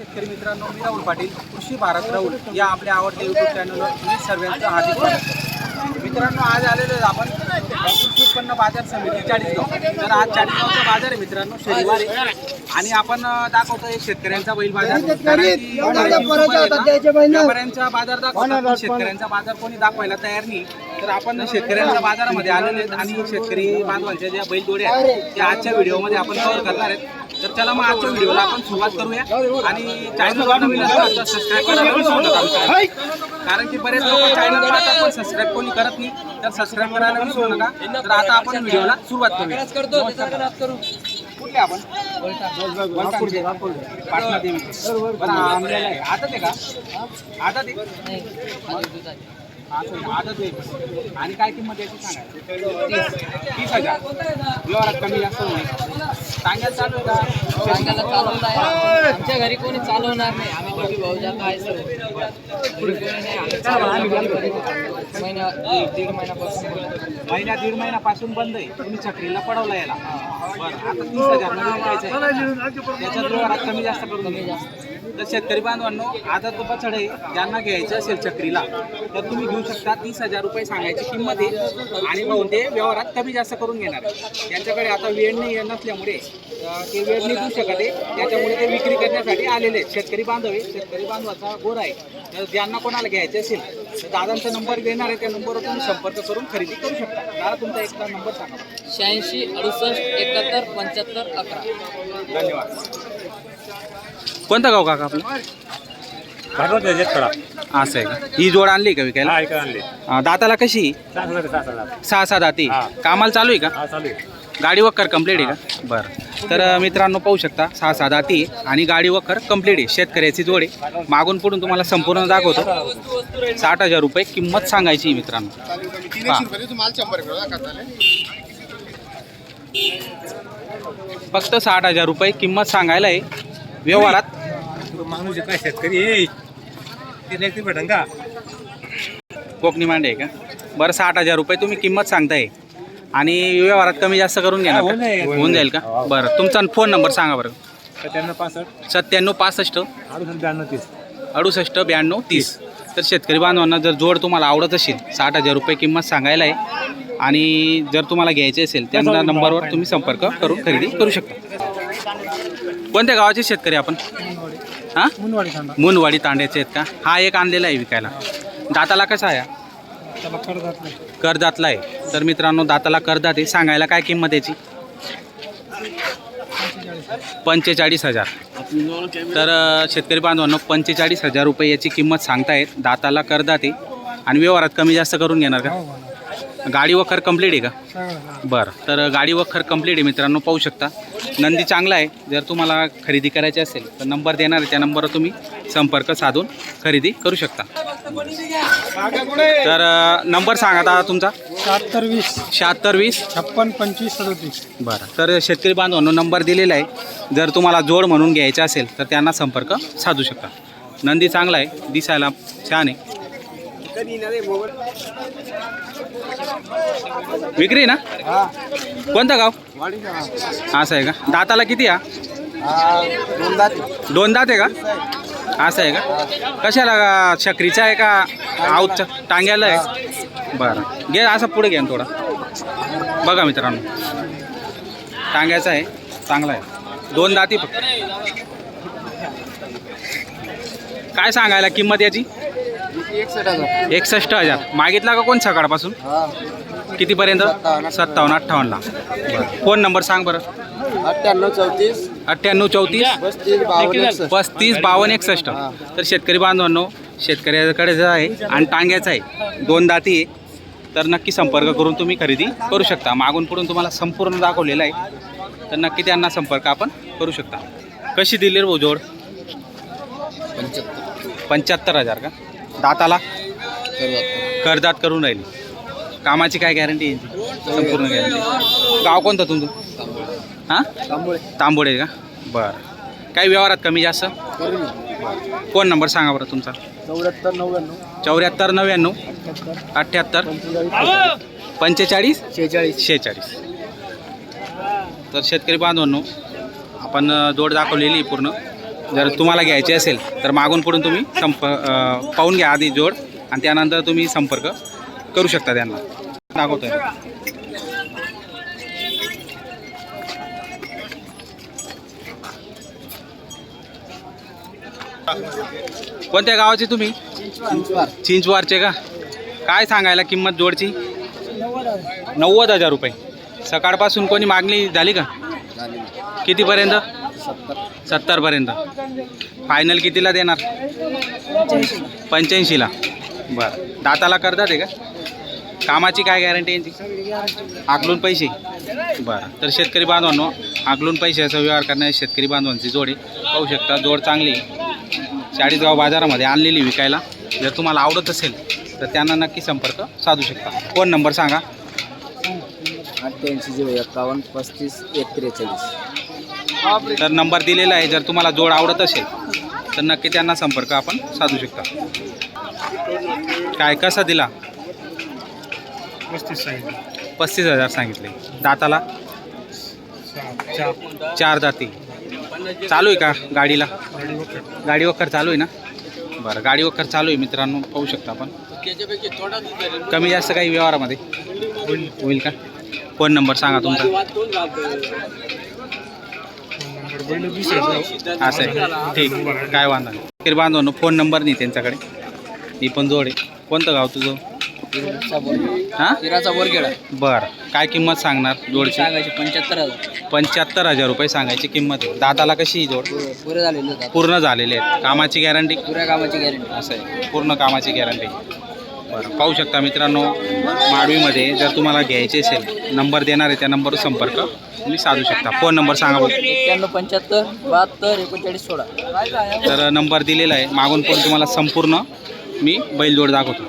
शेतकरी मित्रांनो मी राहुल पाटील कृषी भारत राहुल या आपल्या आवडत्या युट्यूब चॅनलवर मी सर्वांचं हार्दिक स्वागत मित्रांनो आज आलेलो आपण कृषी उत्पन्न बाजार समिती चाळीसगाव. तर आज चाळीसगावचा बाजार आहे मित्रांनो शनिवारी. आणि आपण अं, दाखवतोय शेतकऱ्यांचा बैल बाजार. व्यापाऱ्यांचा बाजार दाखवतात पण शेतकऱ्यांचा बाजार कोणी दाखवायला तयार नाही. तर आपण शेतकऱ्यांच्या बाजारामध्ये आलेले आहेत आणि शेतकरी बांधवांच्या ज्या बैल जोड्या आहेत त्या आजच्या व्हिडिओमध्ये आपण कव्हर करणार आहेत. तर चला मग आजच्या व्हिडिओला आपण सुरुवात करूया. आणि चॅनल नवीन असेल तर सबस्क्राईब करायला. कारण की बरेच लोक चॅनल पाहतात पण सबस्क्राईब कोणी करत नाही तर सबस्क्राईब करायला विसरू नका. तर आता आपण व्हिडिओला सुरुवात करूया. कुठले आपण. पाटणा देवी. आता ते का? आता ते असं आहे, आदत आहे. आणि काय किंमत याची सांगा. तीस हजार. व्यवहारात कमी जास्त होईल. सांगायला चालू का? सांगायला आमच्या घरी कोणी चालवणार नाही. आम्ही दोघी भाऊ जातो आहे कोणी चालवतो. महिना दीड महिन्यापासून महिना दीड महिन्यापासून बंद आहे. तुम्ही चक्रीला पडवला याला. बरं आता तीस हजार. त्याच्यात व्यवहारात कमी जास्त करून कमी जास्त. तर शेतकरी बांधवांनो आता तो पचड आहे ज्यांना घ्यायचं असेल चक्रीला तर तुम्ही घेऊ शकता तीस हजार रुपये सांगायची किंमत आहे. आणि मग ते व्यवहारात कमी जास्त करून घेणार त्यांच्याकडे आता वेळ नाही नसल्यामुळे ते वेळ नाही देऊ शकत आहे. त्याच्यामुळे ते विक्री करण्यासाठी आलेले आहेत. शेतकरी बांधव शेतकरी बांधवाचा गोर आहे. तर ज्यांना कोणाला घ्यायचे असेल तर दादांचा नंबर देणार आहे. त्या नंबरवर तुम्ही संपर्क करून खरेदी करू शकता. दादा तुमचा एकदा नंबर सांगा. शहाऐंशी अडुसष्ट एकाहत्तर पंच्याहत्तर अकरा. धन्यवाद. कोणता गाव काका आपलं? भागवत आहे जेतकडा असं आहे का? ही जोड आणली का विकायला? हा इकडे आणले. अं, दाताला कशी? सात हजार सात हजार. सहा सहा दाती. हा. कामाला चालू आहे का? हा चालू आहे. गाडी वक्कर कंप्लीट आहे का? बरं. तर अं, मित्रांनो पाहू शकता सहा सहा दाती आहे आणि गाडी वक्कर कंप्लीट आहे. शेतकऱ्याची जोड आहे. मागून पुढून तुम्हाला संपूर्ण दाखवतो. साठ हजार रुपये किंमत सांगायची आहे मित्रांनो. हा. फक्त साठ हजार रुपये किंमत सांगायला आहे. व्यवहारात माणूस काय शेतकरी आहे? ते लेखी भेटन का? कोकणी मांडे आहे का? बरं साठ हजार रुपये तुम्ही किंमत सांगताय. आणि व्यवहारात कमी जास्त करून घेणार हो, का? नाही. होऊन जाईल का? बरं तुमचा फोन नंबर सांगा बरं. सत्त्याण्णव पासष्ट. सत्त्याण्णव पासष्ट. अडुसष्ट ब्याण्णव तीस. अडुसष्ट ब्याण्णव तीस. तर शेतकरी बांधवांना जर जोड तुम्हाला आवडत असेल साठ हजार रुपये किंमत सांगायला आहे आणि जर तुम्हाला घ्यायचे असेल त्यांना नंबरवर तुम्ही संपर्क करून खरेदी करू शकता. कोणत्या गावाचे शेतकरी आपण? हां? मुनवाडी तांड्याचे आहेत का? हा एक आणलेला आहे विकायला. दाताला कसा आहे हा? त्याला करदातला आहे. तर मित्रांनो दाताला करदात आहे. सांगायला काय किंमत याची? पंचेचाळीस हजार. तर शेतकरी बांधवांनो पंचेचाळीस हजार रुपये याची किंमत सांगतायत. दाताला करदात आहे. आणि व्यवहारात कमी जास्त करून घेणार का? गाडी वखर कंप्लीट आहे का? बरं तर गाडी वखर कंप्लीट आहे मित्रांनो पाहू शकता. नंदी चांगला आहे जर तुम्हाला खरेदी करायची असेल तर नंबर देणार आहे त्या नंबरवर तुम्ही संपर्क साधून खरेदी करू शकता. तर नंबर सांगा दादा तुमचा. शहात्तर वीस. शहात्तर वीस. छप्पन पंचवीस सदोतीस. बरं तर शेतकरी बांधवांनो नंबर दिलेला आहे. जर तुम्हाला जोड म्हणून घ्यायचा असेल तर त्यांना संपर्क साधू शकता. नंदी चांगला आहे दिसायला छान आहे. विक्री ना? कोणतं गाव? असं आहे का? दाताला किती हा दोन दात आहे. का? असं आहे का? कशाला? शकरीचा आहे का? आऊतचा? टांग्याला आहे? बरं. घे असं पुढे घ्या थोडा. बघा मित्रांनो. टांग्याचा आहे. चांगला आहे. दोन दाती फक्त. काय सांगायला? किंमत याची? एकसष्ट हजार. मागितला का कोण सकाळपासून? कितीपर्यंत? सत्तावन्न अठ्ठावन्नला. फोन नंबर सांग बरं? अठ्ठ्याण्णव चौतीस. अठ्ठ्याण्णव चौतीस? पस्तीस बावन्न एकसष्ट. पस्तीस बावन्न एकसष्ट. तर शेतकरी बांधवांनो शेतकऱ्याकडे जे आहे आणि टांग्याचा आहे दोन दाती आहे तर नक्की संपर्क करून तुम्ही खरेदी करू शकता. मागून पुढून तुम्हाला संपूर्ण दाखवलेलं आहे. तर नक्की त्यांना संपर्क आपण करू शकता. कशी दिली रे भाऊ जोड? पंच्याहत्तर हजार का? दाताला? करदात करून राहिली. कामाची काय गॅरंटी आहे संपूर्ण गॅरंटी गाव कोणतं तुमचं? हां? तांबोडे का? बरं. काही व्यवहारात कमी जास्त? फोन नंबर सांगा बरं तुमचा? चौऱ्याहत्तर नव्याण्णव. चौऱ्याहत्तर नव्याण्णव अठ्ठ्याहत्तर. पंचेचाळीस? शेहेचाळीस. शेहेचाळीस. तर शेतकरी बांधवांनो आपण जोड दाखवलेली आहे पूर्ण. जर तुम्हाला घ्यायची असेल तर मागून पुढून तुम्ही संप पाहून घ्या आधी जोड आणि त्यानंतर तुम्ही संपर्क करू शकता त्यांना. दाखवतोय. कोणत्या गावाचे तुम्ही? चिंचवारचे का? काय सांगायला किंमत जोडची? नव्वद हजार रुपये. सकाळपासून कोणी मागणी झाली का? कितीपर्यंत? सत्तरपर्यंत. फायनल कितीला देणार? पंच्याऐंशीला. बरं. दाताला करतात आहे का? कामाची काय गॅरंटी यांची? आकलून पैसे. बरं. तर शेतकरी बांधवांनो आकलून पैसे असा व्यवहार करणारे शेतकरी बांधवांची जोडी पाहू शकता जोड चांगली चाळीसगाव बाजारामध्ये आणलेली विकायला. जर तुम्हाला आवडत असेल तर त्यांना नक्की संपर्क साधू शकता. फोन नंबर सांगा. अठ्ठ्याऐंशी झिरो एकावन्न पस्तीस एक त्रेचाळीस तर नंबर दिलेला आहे जर तुम्हाला जोड आवडत असेल तर नक्की त्यांना संपर्क आपण साधू शकता. काय कसा दिला? पस्तीस हजार सांगितले. दाताला? चार दाती. चालू आहे का गाडीला? गाडी वक्कर चालू आहे ना? बरं गाडी वक्कर चालू आहे मित्रांनो पाहू शकता आपण. कमी जास्त काही व्यवहारामध्ये? होईल का? फोन नंबर सांगा तुमचा. असं आहे. ठीक. काय वांधा नाही. बांधव फोन नंबर नाही त्यांच्याकडे. ही पण जोड आहे. कोणतं गाव तुझं? हां? हिराचा बरं. काय किंमत सांगणार जोडची? सांगायचे पंच्याहत्तर हजार. पंच्याहत्तर हजार रुपये सांगायची किंमत आहे. दाताला कशी ही जोड? पुरे झालेले होतात पूर्ण झालेले आहेत. कामाची गॅरंटी पुऱ्या कामाची गॅरंटी असं आहे. पूर्ण कामाची गॅरंटी बरं पाहू शकता मित्रांनो माडवीमध्ये जर तुम्हाला घ्यायचे असेल नंबर देणार आहे त्या नंबरवर संपर्क तुम्ही साधू शकता. फोन नंबर सांगा बघ एक्क्याण्णव पंच्याहत्तर बहात्तर एकोणचाळीस सोळा. तर नंबर दिलेला आहे. मागून पण तुम्हाला संपूर्ण मी बैलजोड दाखवतो.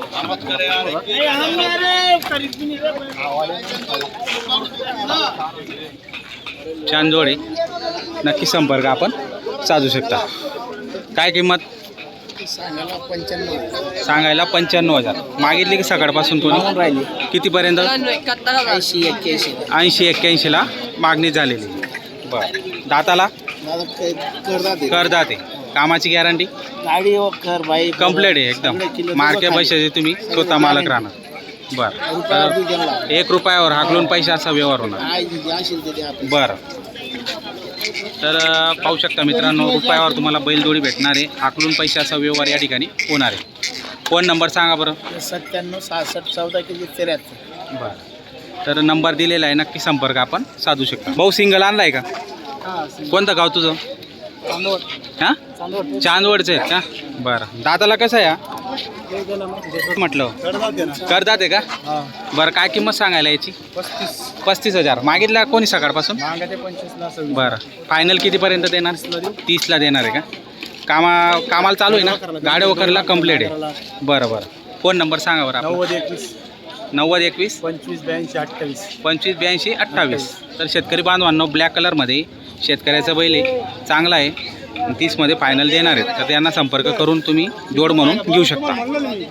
छान जोड. आहे नक्की संपर्क आपण साधू शकता. काय किंमत? सांगायला पंच्याण्णव सांगायला पंच्याण्णव हजार. मागितली की सकाळपासून कोणी? राहिली. कितीपर्यंत? ऐंशी एक्क्याऐंशी. ऐंशी एक्क्याऐंशीला मागणी झालेली. बरं. दाताला? करदाते कामाची गॅरंटी? गाडी वखर बाईक कम्प्लेट आहे एकदम. मार्के पैशाचे तुम्ही स्वतः मालक राहणार. बरं. तर एक रुपयावर हाकलून पैशाचा व्यवहार होणार. बरं. तर पाहू शकता मित्रांनो रुपयावर तुम्हाला बैलजोडी भेटणार आहे. हाकलून पैशाचा व्यवहार या ठिकाणी होणार आहे. फोन नंबर सांगा बरं. सत्त्याण्णव सहासष्ट चौदा किती त्र्याहत्तर. बरं. तर नंबर दिलेला आहे. नक्की संपर्क आपण साधू शकता. भाऊ सिंगल आणलाय का? कोणतं गाव तुझं? हां? चांदवडचं आहेत का? बरं. दादाला कसं आहे? म्हटलं. करतात आहे का? बरं काय किंमत सांगायला याची पस्तीस पस्तीस हजार. मागितल्या कोणी सकाळपासून? बरं. फायनल कितीपर्यंत देणार? तीसला देणार आहे का? कामा कामाला चालू आहे ना? गाड्या वगैरेला कंप्लीट आहे. बरं बरं. फोन नंबर सांगा बरं. नव्वद एकवीस. नव्वद एकवीस. पंचवीस ब्याऐंशी अठ्ठावीस. पंचवीस ब्याऐंशी अठ्ठावीस. तर शेतकरी बांधवांनो ब्लॅक कलरमध्ये शेतकऱ्याचा बैल आहे. चांगला आहे. तीसमध्ये फायनल देणार आहेत. तर त्यांना संपर्क करून तुम्ही जोड म्हणून घेऊ शकता.